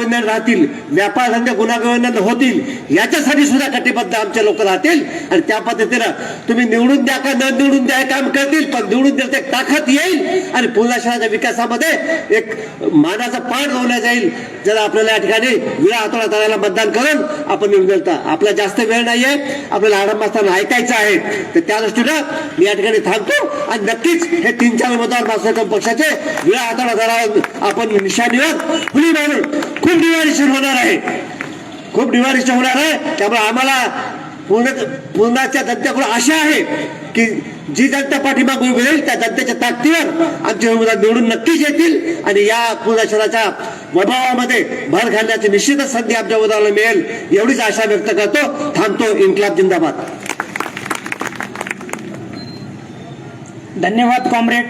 गुन्हेगार राहतील व्यापार धंदे गुन्हेगार होतील याच्यासाठी सुद्धा कटिबद्ध आमचे लोक राहतील. आणि त्या पद्धतीनं तुम्ही निवडून द्या का न निवडून द्या काम करतील पण निवडून दिलं एक ताकद येईल आणि पुन्हा शहराच्या विकासामध्ये एक मानाचा पाठ लावण्यात जाईल. ज्याला आपल्याला या ठिकाणी विळा हातोळा तळायला मतदान करून आपण निवडून देता आपला जास्त वेळ नाहीये आपल्याला आडंबास्थान ऐकायचं आहे. तर त्या दृष्टीनं मी या ठिकाणी थांबतो आणि नक्कीच हे तीन चार मतदार माणसाच्या पक्षाचे विळा हाताळा करा आपण निशाणीवर खुली मारून खूप निवारीशीर होणार आहे. खूप निवारीशीर होणार आहे. त्यामुळे आम्हाला पूर्ण पूर्णाच्या जनतेकडून आशा आहे की जी जनता पाठिंबा मिळेल त्या जनतेच्या ताकदीवर आमचे उमेदवार निवडून नक्कीच येतील आणि या पूर्ण शहराच्या वैभवामध्ये भर घालण्याची निश्चितच संधी आमच्या उमेदवाराला मिळेल एवढीच आशा व्यक्त करतो. थांबतो इन्कलाब जिंदाबाद. धन्यवाद कॉम्रेड.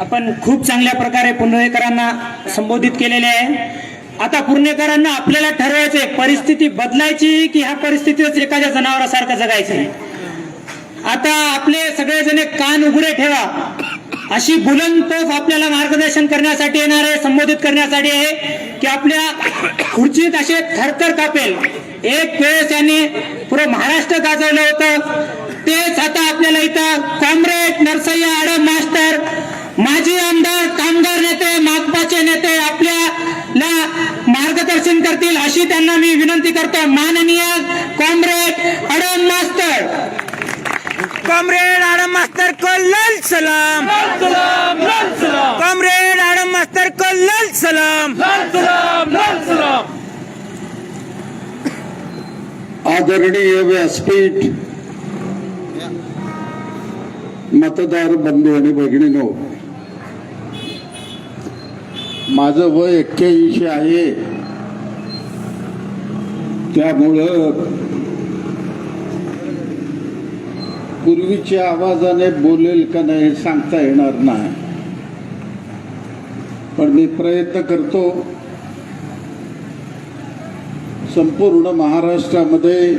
आपण खूप चांगल्या प्रकारे पुणेकरांना संबोधित केलेले आहे. आता पुणेकरांना आपल्याला ठरवायचे परिस्थिती बदलायची की ह्या परिस्थितीच एखाद्या जनावरासारखं जगायचं आता आपले सगळेजण कान उघडे ठेवा. अशी बुलंद तोफ आपल्याला मार्गदर्शन करण्यासाठी येणार आहे संबोधित करण्यासाठी आहे की आपल्या खुर्चीत असे थरथर कापेल. एक वेळेस यांनी पुरं महाराष्ट्र गाजवलं होतं. तेच आता आपल्याला इथं कॉम्रेड नरसय्या आडम मास्टर माजी आमदार कामगार नेते मागपाचे नेते आपल्याला मार्गदर्शन करतील अशी त्यांना मी विनंती करतो. माननीय comrade Adam master comrade Adam master को लाल सलाम कॉम्रेड आडम मास्तर को लाल सलाम. आदरणीय व्यासपीठ मतदार बंधू आणि भगिनीनो माझं वय एक्क्याऐंशी आहे. त्यामुळं पूर्वीच्या आवाजाने बोलेल का नाही हे सांगता येणार नाही. पण मी प्रयत्न करतो संपूर्ण महाराष्ट्रामध्ये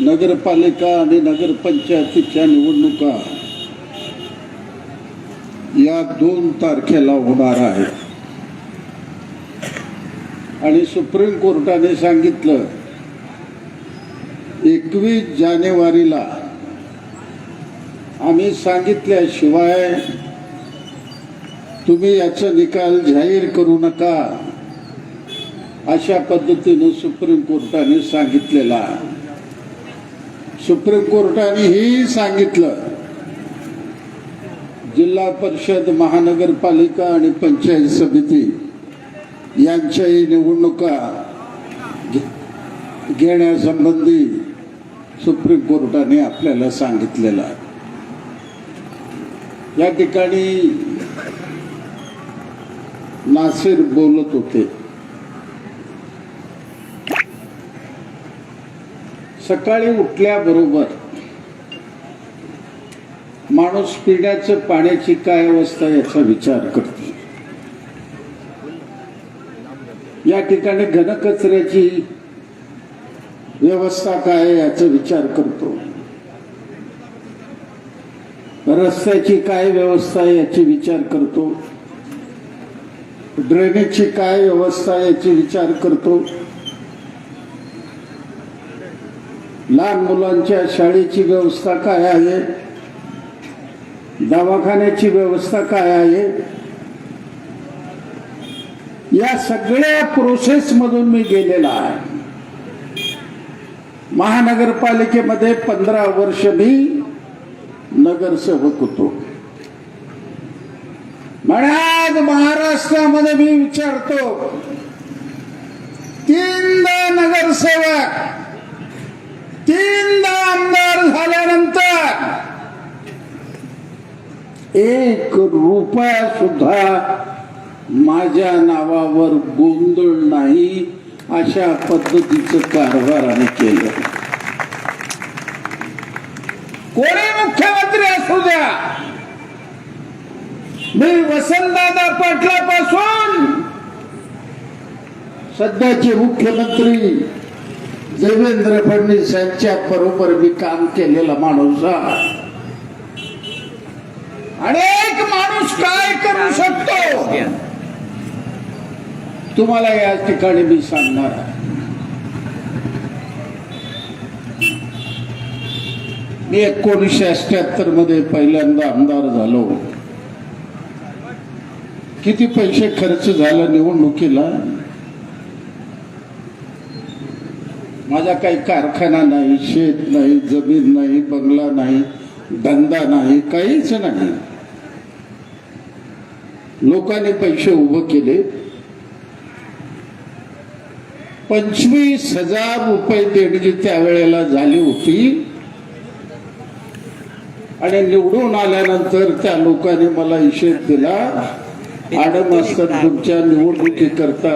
नगरपालिका आणि नगरपंचायतीच्या निवडणुका या दोन तारखेला होणार आहेत आणि सुप्रीम कोर्टाने सांगितलं एकवीस जानेवारीला आम्ही सांगितल्याशिवाय तुम्ही याचा निकाल जाहीर करू नका अशा पद्धतीनं सुप्रीम कोर्टाने सांगितलेला. सुप्रीम कोर्टाने ही सांगितलं जिल्हा परिषद महानगरपालिका आणि पंचायत समिती यांच्याही निवडणुका घे- घेण्यासंबंधी सुप्रीम कोर्टाने आपल्याला सांगितलेलं आहे. या ठिकाणी नासिर बोलत होते. सकाळी उठल्याबरोबर माणूस पिण्याचं पाण्याची काय अवस्था याचा विचार करतो. या ठिकाणी घनकचऱ्याची व्यवस्था काय आहे याचा विचार करतो. रस्त्याची काय व्यवस्था आहे याची विचार करतो. ड्रेनेजची काय व्यवस्था याची विचार करतो. लहान मुलांच्या शाळेची व्यवस्था काय आहे? दवाखान्याची व्यवस्था काय आहे? या सगळ्या प्रोसेस मधून मी गेलेला आहे. महानगरपालिकेमध्ये पंधरा वर्ष मी नगरसेवक होतो. म्हणे आज महाराष्ट्रामध्ये मी विचारतो तीनदा नगरसेवक तीनदा आमदार झाल्यानंतर एक रुपया सुद्धा माझ्या नावावर गोंधळ नाही अशा पद्धतीचं कारभार आम्ही केलं कोणी मुख्यमंत्री असू द्या मी वसंतदादा पाटलापासून सध्याचे मुख्यमंत्री देवेंद्र फडणवीस यांच्या बरोबर मी काम केलेला माणूस आहे. आणि एक माणूस काय करू शकतो? तुम्हाला या ठिकाणी मी सांगणार आहे. मी एकोणीसशे अठ्याहत्तरमध्ये पहिल्यांदा आमदार झालो. किती पैसे खर्च झाला निवडणुकीला? माझा काही कारखाना नाही शेत नाही जमीन नाही बंगला नाही धंदा नाही काहीच नाही. लोकांनी पैसे उभं केले. पंचवीस हजार रुपये देणगी त्यावेळेला झाली होती. आणि निवडून आल्यानंतर त्या लोकांनी मला हिशेब दिला आडम असताना तुमच्या निवडणुकीकरता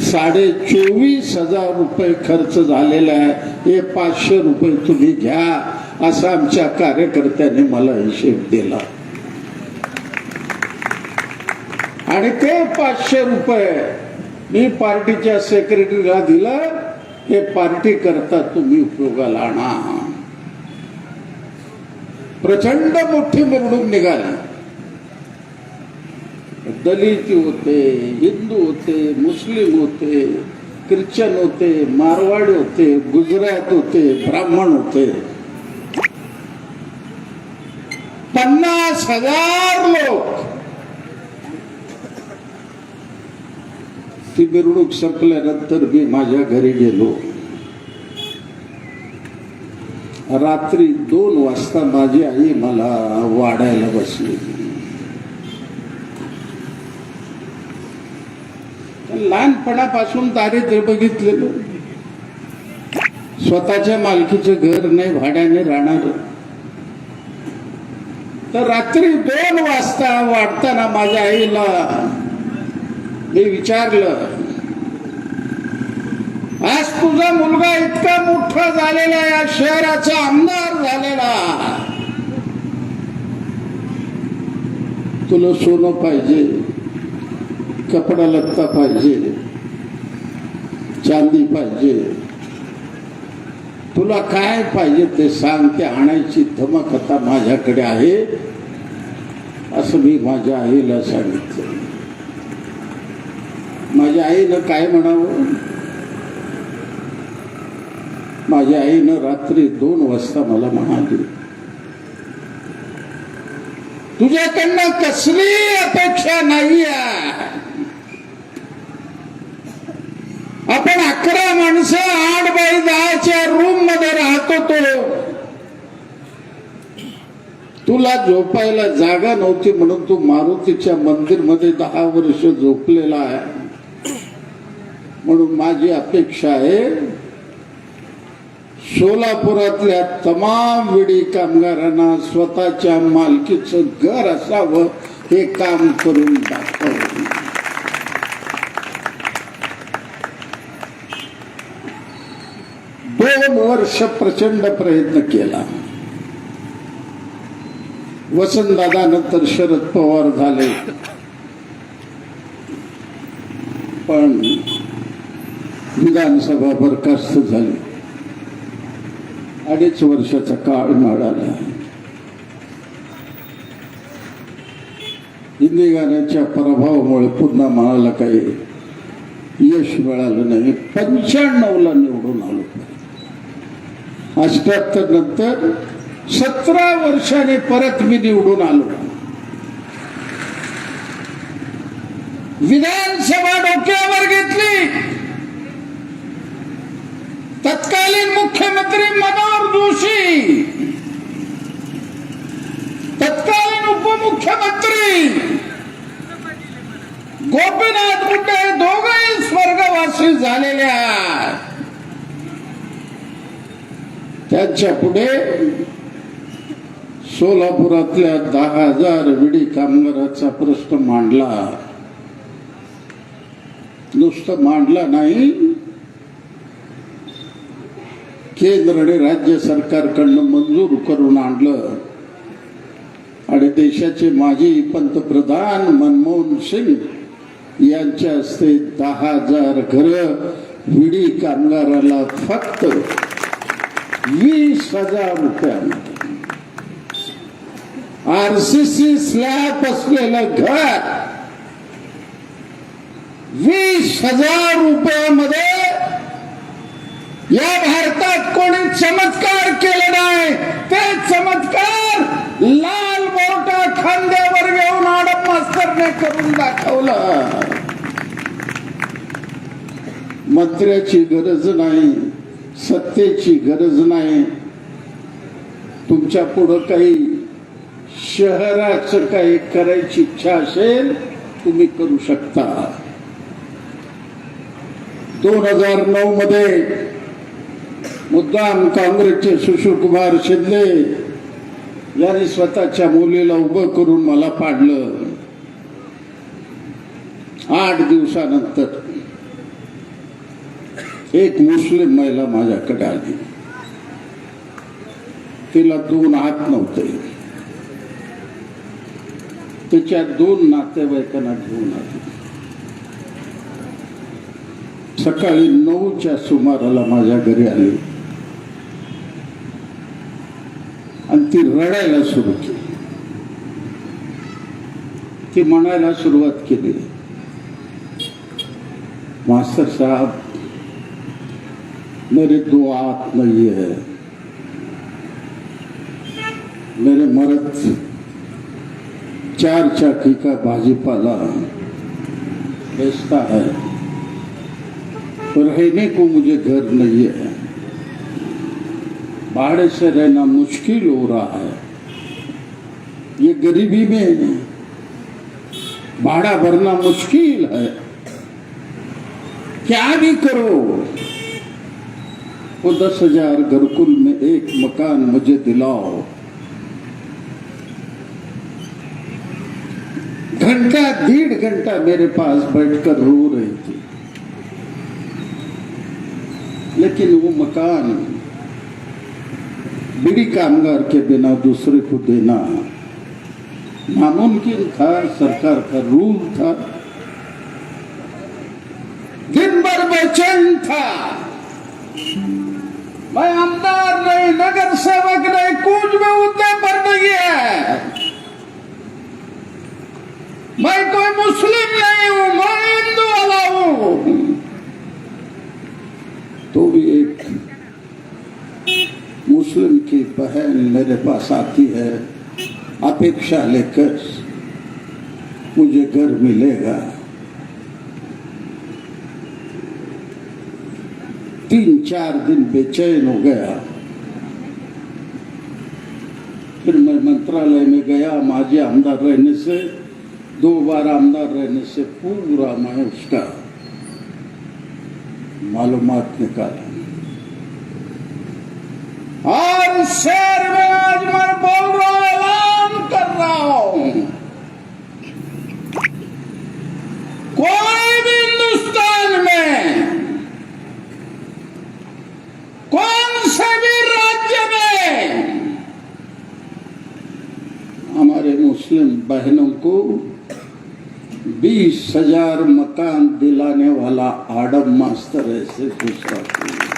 साडे चोवीस हजार रुपये खर्च झालेला आहे. हे पाचशे रुपये तुम्ही घ्या असा आमच्या कार्यकर्त्यांनी मला हिशेब दिला. आणि ते पाचशे रुपये मी पार्टीच्या सेक्रेटरीला दिलं. हे पार्टी करता तुम्ही उपयोगाला आणा. प्रचंड मोठी मिरवणूक निघाली. दलित होते हिंदू होते मुस्लिम होते ख्रिश्चन होते मारवाडी होते गुजरात होते ब्राह्मण होते. पन्नास हजार लोक ती मिरवणूक संपल्यानंतर मी माझ्या घरी गेलो. रात्री दोन वाजता माझी आई मला वाढायला बसली. लहानपणापासून दारिद्र्य बघितलेलं. स्वतःच्या मालकीचं घर नाही भाड्याने राहणार. तर रात्री दोन वाजता वाढताना माझ्या आईला हे विचारलं. आज तुझा मुलगा इतका मोठा झालेला या शहराचा आमदार झालेला. तुला सोनं पाहिजे कपडा लत्ता पाहिजे चांदी पाहिजे. तुला काय पाहिजे ते सांग ते आणायची धमक आता माझ्याकडे आहे असं मी माझ्या आईला सांगितलं. माझ्या आईनं काय म्हणावं? माझ्या आईनं रात्री दोन वाजता मला म्हणाली तुझ्याकडनं कसली अपेक्षा नाही आपण अकरा माणसं आठ बाय दहाच्या रूममध्ये राहतो तो. तुला झोपायला जागा नव्हती म्हणून तू मारुतीच्या मंदिरमध्ये दहा वर्ष झोपलेला आहे. म्हणून माझी अपेक्षा आहे सोलापुरातल्या तमाम विडी कामगारांना स्वतःच्या मालकीचं घर असावं हे काम करून दाखव दोन वर्ष प्रचंड प्रयत्न केला. वसंतदादा नंतर शरद पवार झाले. पण विधानसभा बरखास्त झाली. अडीच वर्षाचा काळ मिळाला. हिंदी गाण्याच्या प्रभावामुळे पुन्हा मनाला काही यश मिळालं नाही. पंच्याण्णवला निवडून आलो. अष्ट्याहत्तर नंतर सतरा वर्षाने परत मी निवडून आलो. विधानसभा डोक्यावर घेतली. तत्कालीन मुख्यमंत्री मनोहर जोशी. तत्कालीन उपमुख्यमंत्री गोपीनाथ मुंडे हे दोघही स्वर्गवासी झालेले आहेत. त्यांच्या पुढे सोलापुरातल्या दहा हजार विडी कामगाराचा प्रश्न मांडला. नुसतं मांडला नाही. केंद्र आणि राज्य सरकारकडनं मंजूर करून आणलं. आणि देशाचे माजी पंतप्रधान मनमोहन सिंग यांच्या हस्ते दहा हजार घर विडी कामगाराला फक्त वीस हजार रुपयामध्ये आरसीसी स्लॅब असलेलं घर वीस हजार रुपयामध्ये या भारतात कोणी चमत्कार केले नाही. ते चमत्कार लाल मोठ्या खांद्यावर घेऊन आडम मास्तरने करून दाखवलं. मंत्र्याची गरज नाही सत्तेची गरज नाही. तुमच्या पुढं काही शहराचं काही करायची इच्छा असेल तुम्ही करू शकता. दोन हजार नऊ मध्ये मुद्दाम काँग्रेसचे सुशीलकुमार शिंदे यांनी स्वतःच्या मुलीला उभं करून मला पाडलं. आठ दिवसानंतर एक मुस्लिम महिला माझ्याकडे आली. तिला दोन हात नव्हते. तिच्या दोन नातेवाईकांना घेऊन आले. सकाळी नऊच्या सुमाराला माझ्या घरी आली. आणि ती रडायला सुरू केली. ती म्हणायला सुरुवात केली. मास्तर साहब मेरे दो हाथ नहीं है. मेरे मर्द चार चाकी का भाजीपाला बेचता है. रहने को मुझे घर नहीं है। भाड़े से रहना मुश्किल हो रहा है। ये गरीबी में भाड़ा भरना मुश्किल है। क्या भी करो। वो दस हज़ार घरकुल में एक मकान मुझे दिलाओ। घंटा, डेढ़ घंटा मेरे पास बैठकर रो रही थी। लेकिन वो मकान बीड़ी कामगार के देना दूसरे को देना नामुमकिन था, सरकार का रूल था। दिन भर बेचैन था। मैं आमदार नहीं, नगर सेवक नहीं कुछ में मुद्दे पर नहीं है मैं कोई मुस्लिम नहीं हूँ मैं हिंदू वाला हूँ तो भी एक मुस्लिम बहन मेरे पास आती है। अपेक्षा लेकर मुझे घर मिलेगा। तीन चार दिन बेचैन हो गया। फिर मैं मंत्रालय में गया, माजी आमदार रहने से, दो बार आमदार रहने से पूरा मैं उसका मालूमात निकाला और इस शहर में आज मैं बोल रहा हूँ ऐलान कर रहा हूँ। कोई भी हिंदुस्तान में कौन से भी राज्य में हमारे मुस्लिम बहनों को बीस हज़ार मकान दिलाने वाला आडम मास्टर ऐसे दूसरा कोई नहीं।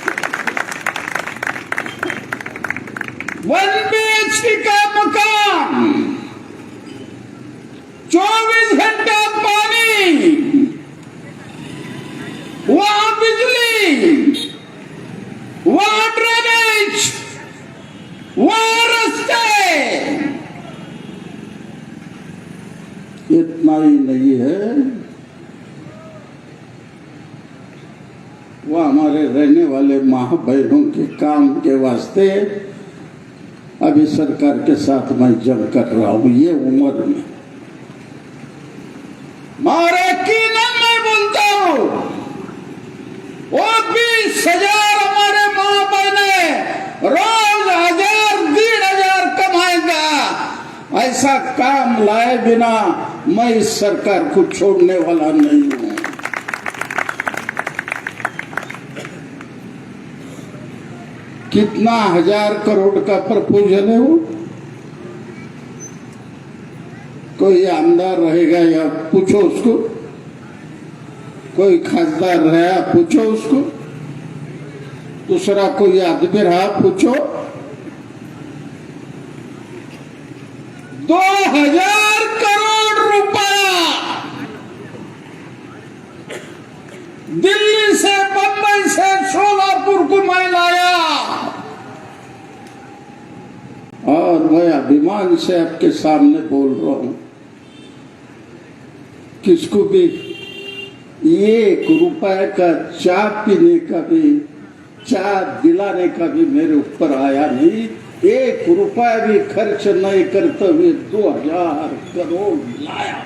वन बी का मकान, चौबीस घंटा पानी, वहाँ बिजली, वहाँ ड्रेनेज वहाँ रास्ते। इतना ही नहीं है। वो हमारे रहने वाले माँ बहनों के काम के वास्ते अभी सरकार के साथ मैं जंग कर रहा हूँ, ये उम्र में। मारे की मैं बोलता हूँ, वो बीस हज़ार हमारे माँ बहने रोज हज़ार, डेढ़ हज़ार कमाएगा। ऐसा काम लाए बिना मैं इस सरकार को छोड़ने वाला नहीं हूँ। कितना हज़ार करोड़ का प्रपोजल है वो? कोई आमदार रहेगा या पूछो उसको। कोई खासदार रहा, पूछो उसको। दूसरा कोई आदमी रहा, पूछो। दो हज़ार करोड़ रुपया दिल्ली से बम्बई से सोलापुर को मैं लाया और मैं अभिमान से आपके सामने बोल रहा हूँ। किसको भी एक रुपए का चा पीने का भी चा दिलाने का भी मेरे ऊपर आया नहीं। एक रुपया भी खर्च नहीं करते हुए दो हज़ार करोड़ लाया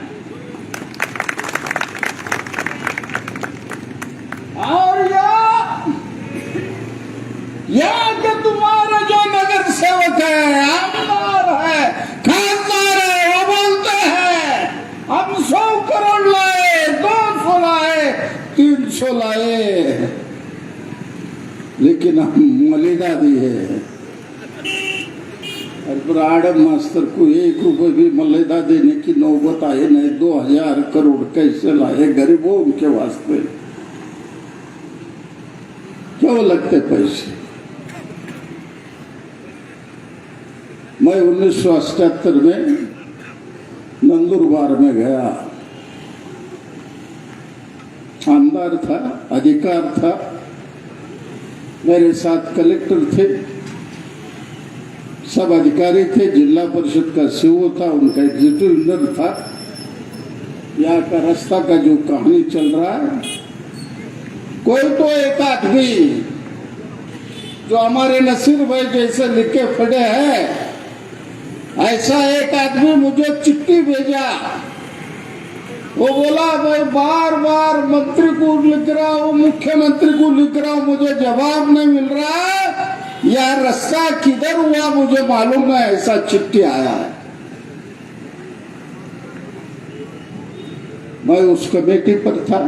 और या या कि तुम्हारे जो नगर सेवक है आमदार है खासदार है वो बोलते हैं हम सौ करोड़ लाए दो सौ लाए तीन सौ लाए लेकिन हम मलिदा दिए फिर मास्टर को एक रुपए भी मलिदा देने की नौबत आए नहीं, दो हज़ार करोड़ कैसे लाए गरीबों के वास्ते? क्यों लगते पैसे? मैं उन्नीस सौ अठहत्तर में नंदुरबार में गया। आमदार था, अधिकार था। मेरे साथ कलेक्टर थे। सब अधिकारी थे, जिला परिषद का सीओ था, उनका एग्जीक्यूटिव था। यहाँ का रास्ता का जो कहानी चल रहा है, कोई तो एक आदमी जो हमारे नसीर भाई जैसे लिखे पड़े हैं, ऐसा एक आदमी मुझे चिट्ठी भेजा। वो बोला भाई बार बार मंत्री को लिख रहा हूँ, मुख्यमंत्री को लिख रहा हूँ, मुझे जवाब नहीं मिल रहा है। या रास्ता किधर हुआ, मुझे मालूम है, ऐसा चिट्ठी आया है। मैं उस कमेटी पर था।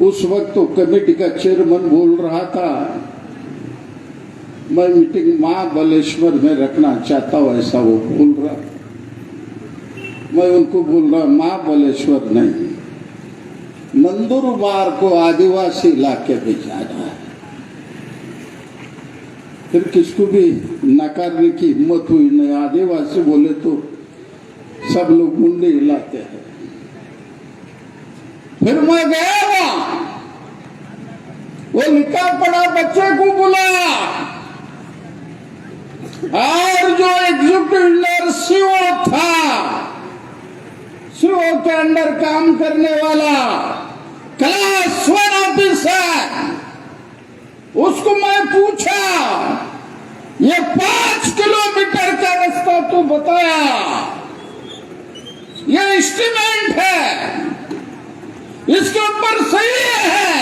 उस वक्त तो कमेटी का चेयरमैन बोल रहा था, मैं मीटिंग माँ बलेश्वर में रखना चाहता हूँ, ऐसा वो बोल रहा मैं उनको बोल रहा माँ बलेश्वर नहीं। नंदुरबार को आदिवासी इलाके में जाना है। फिर किसको भी नकारने की हिम्मत हुई नहीं आदिवासी बोले तो सब लोग मुंडे हिलाते हैं। फिर मैं गया वहाँ। वो लिखा पड़ा बच्चे को बुलाया। और जो एग्जीक्यूटिव सीओ था। सीओ के अंडर काम करने वाला क्लास वन ऑफिसर उसको मैं पूछा, ये पाँच किलोमीटर का रास्ता तू बताया? ये एस्टिमेट है। इसके ऊपर सही है।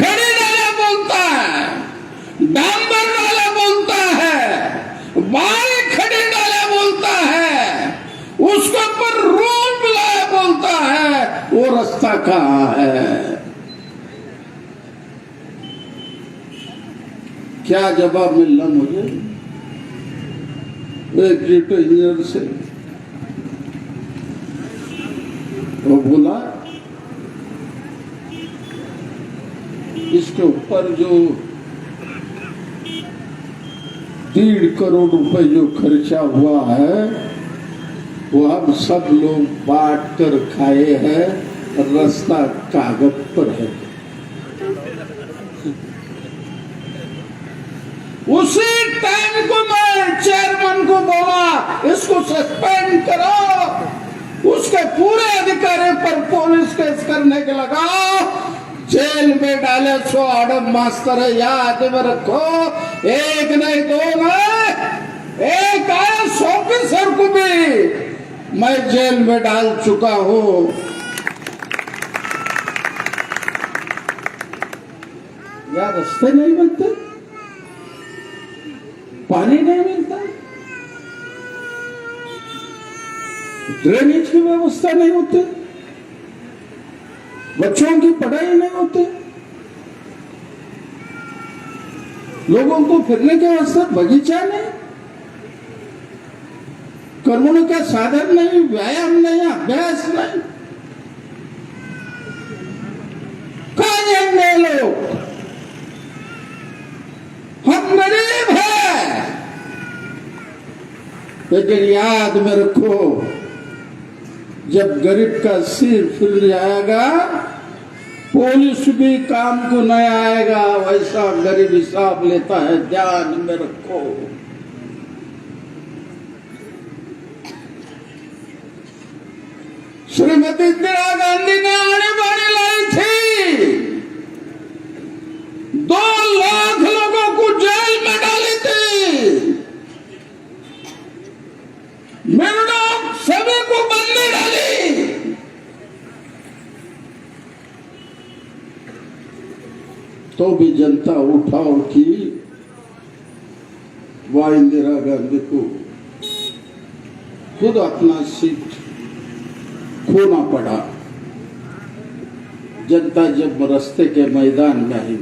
खड़ी डाला बोलता है, डांबर डाला बोलता है बाल रास्ता कहाँ है। क्या जवाब मिलना मुझे? एक एग्जीक्यूटिव इंजीनियर से। वो बोला, इसके ऊपर जो डेढ़ करोड़ रुपए जो खर्चा हुआ है, वो हम सब लोग बांट कर खाए हैं। रास्ता कागज़ पर है। उसी टाइम को मैं चेयरमैन को बोला, इसको सस्पेंड करो। उसके पूरे अधिकारी पर पुलिस केस करने के लगा। जेल में डाले सो आडम मास्टर है, याद में रखो। एक नहीं दो नहीं, एक आया ऑफिसर को भी। मैं जेल में डाल चुका हूँ। यार रास्ते नहीं बनते? पानी नहीं मिलता? ड्रेनेज की व्यवस्था नहीं होती? बच्चों की पढ़ाई नहीं होती? लोगों को फिरने के वास्ते बगीचा नहीं? कर्मों का साधन नहीं, व्यायाम नहीं, अभ्यास नहीं? कहा जाएँगे लोग हम गरीब हैं लेकिन याद में रखो, जब गरीब का सिर फिर जाएगा, पुलिस भी काम को नहीं आएगा, वैसा गरीब हिसाब लेता है, ध्यान में रखो। श्रीमती इंदिरा गांधी ने आने बाड़ी लाई थी। दो लाख लोगों को जेल में डाली थी मेरडॉक सभी को बंदी डाली तो भी जनता उठा की वह इंदिरा गांधी को खुद अपना सीट खोना पड़ा। जनता जब रस्ते के मैदान में आई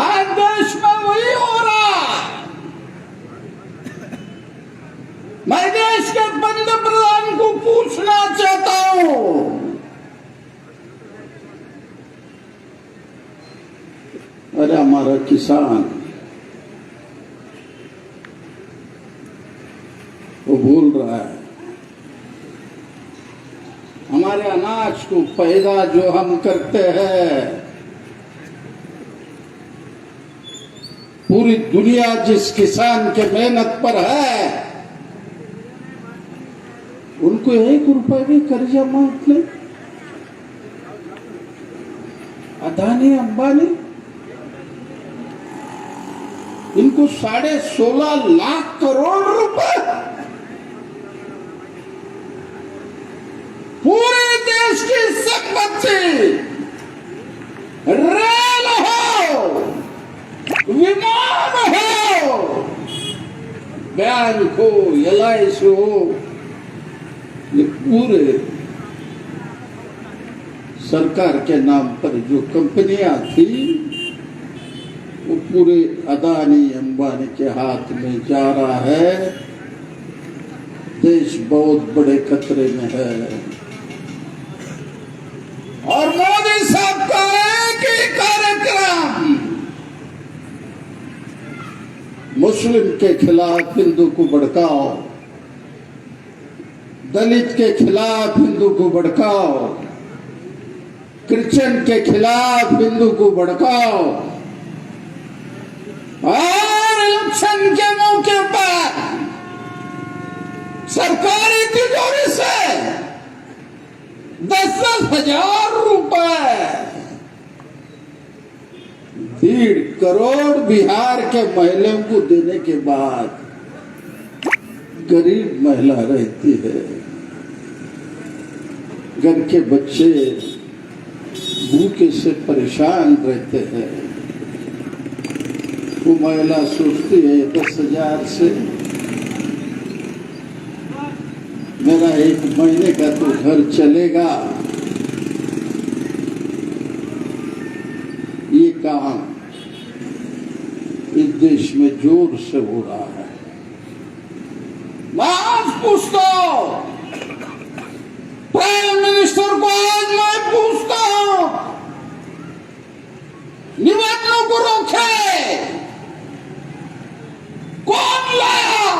आज देश में वही हो रहा मैं देश के पंत प्रधान को पूछना चाहता हूँ अरे किसान वो भूल रहा है। हमारे अनाज को पैदा जो हम करते हैं, पूरी दुनिया जिस किसान के मेहनत पर है, उनको एक रुपए भी कर्जा माफ़ नहीं। अदानी अंबानी इनको साढ़े सोलह लाख करोड़ रुपए। पूरे देश की संपत्ति। रेल हो, विमान हो। बैंक हो एल हो। ये पूरे सरकार के नाम पर जो कंपनियाँ थी पूरे अदानी अंबानी के हाथ में जा रहा है। देश बहुत बड़े खतरे में है। और मोदी साहब का एक ही कार्यक्रम, मुस्लिम के खिलाफ हिंदू को भड़काओ, दलित के खिलाफ हिंदू को भड़काओ, क्रिश्चियन के खिलाफ हिंदू को भड़काओ। और इलेक्शन के मौके पर सरकारी तिजोरी से दस दस हज़ार रुपए, डेढ़ करोड़ बिहार के महिलाओं को देने के बाद गरीब महिला रहती है। घर के बच्चे भूखे से परेशान रहते हैं। वो महिला सोचती है दस हज़ार से। मेरा एक महीने का तो घर चलेगा। ये काम इस देश में ज़ोर से हो रहा है। मैं आज पूछता हूँ प्राइम मिनिस्टर को आज मैं पूछता हूँ निवेदनों को रोके कौन लाया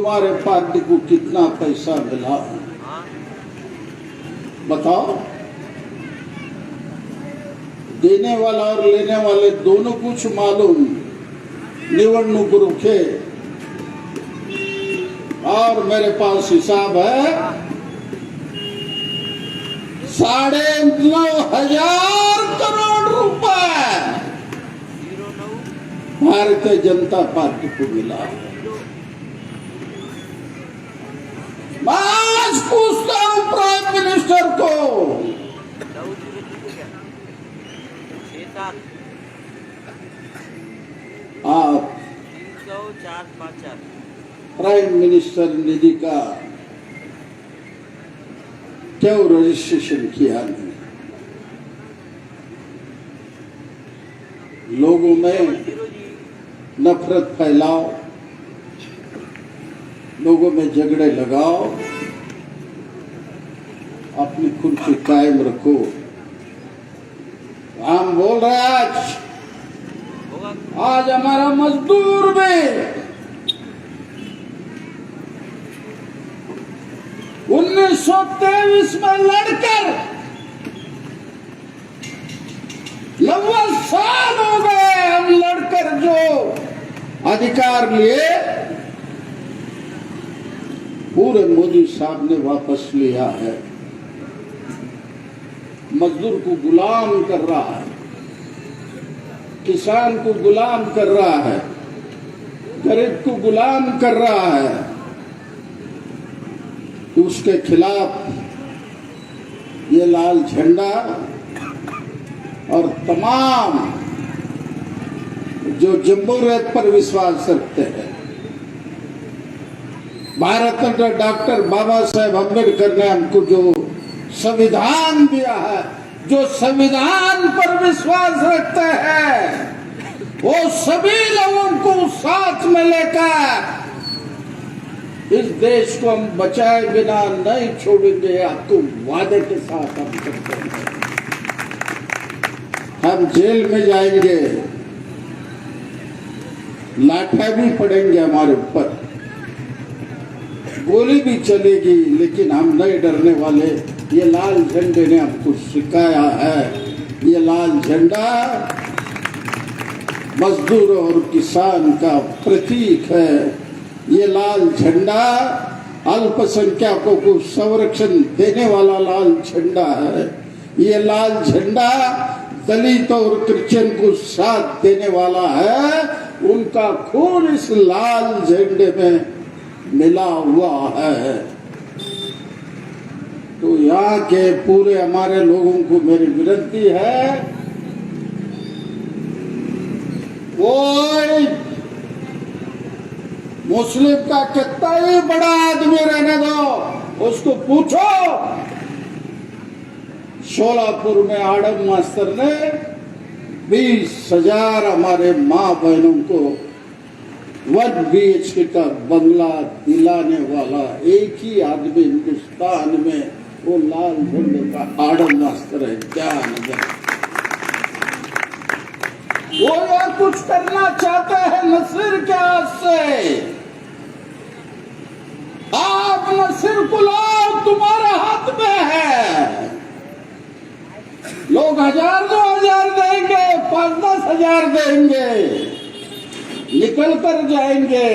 तुम्हारे पार्टी को कितना पैसा मिला? बताओ। देने वाला और लेने वाले दोनों कुछ मालूम। निवडणूक रुखे और मेरे पास हिसाब है, साढ़े नौ हज़ार करोड़ रुपए। भारतीय जनता पार्टी को मिला। आज पूछता हूँ प्राइम मिनिस्टर को। आप प्राइम मिनिस्टर निधि का क्यों रजिस्ट्रेशन किया नहीं? लोगों में नफरत फैलाओ। लोगों में झगड़े लगाओ, अपनी कुर्सी कायम रखो। हम बोल रहे आज। आज हमारा मजदूर में उन्नीस सौ तेईस में लड़कर नब्बे साल हो गए हम लड़कर जो अधिकार लिए। पूरे मोदी साहब ने वापस लिया है। मजदूर को गुलाम कर रहा है। किसान को गुलाम कर रहा है। गरीब को गुलाम कर रहा है। उसके खिलाफ ये लाल झंडा और तमाम जो जमहूरियत पर विश्वास रखते हैं। भारत डॉक्टर बाबा साहेब अंबेडकर ने हमको जो संविधान दिया है, जो संविधान पर विश्वास रखते हैं, वो सभी लोगों को साथ में लेकर इस देश को हम बचाए बिना नहीं छोड़ेंगे आपको वादे के साथ हम करते हैं। हम जेल में जाएँगे लाठा भी पड़ेंगे हमारे ऊपर। गोली भी चलेगी, लेकिन हम नहीं डरने वाले। ये लाल झंडे ने हमको सिखाया है। ये लाल झंडा मजदूर और किसान का प्रतीक है। ये लाल झंडा अल्पसंख्यकों को संरक्षण देने वाला लाल झंडा है। ये लाल झंडा दलित और क्रिश्चियन को साथ देने वाला है। उनका खून इस लाल झंडे में मिला हुआ है। तो यहाँ के पूरे हमारे लोगों को मेरी विनती है, कोई मुस्लिम का कितना ही बड़ा आदमी रहने दो, उसको पूछो। सोलापुर में आडम मास्टर ने बीस हज़ार हमारे माँ बहनों को वन बी के बंगला दिलाने वाला एक ही आदमी हिंदुस्तान में वो लाल झंडे का आडम मास्टर है जान जान वो यह कुछ करना चाहते हैं नसीर के हाथ से। आप नसीर को लाओ, तुम्हारे हाथ में है। लोग हज़ार दो हज़ार देंगे, पाँच दस हज़ार देंगे। निकल कर जाएँगे,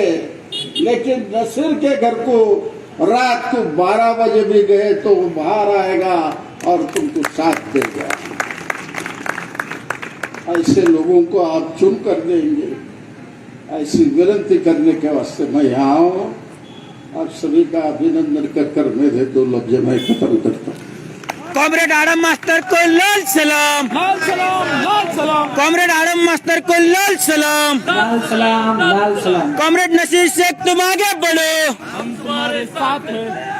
लेकिन नसीर के घर को रात को बारह बजे भी गए तो वो बाहर आएगा और तुमको साथ देगा। ऐसे लोगों को आप चुन कर देंगे। ऐसी विनती करने के वास्ते मैं यहाँ हूँ। आप सभी का अभिनंदन कर कर मेरे दो लफ्ज मैं खत्म करता हूँ। कॉमरेड आडम मास्टर को लाल सलाम। लाल सलाम लाल सलाम। कॉमरेड आडम मास्टर को लाल सलाम। लाल सलाम लाल सलाम। कॉमरेड नसीर शेख तुम आगे बढ़ो। हम तुम्हारे साथ हैं।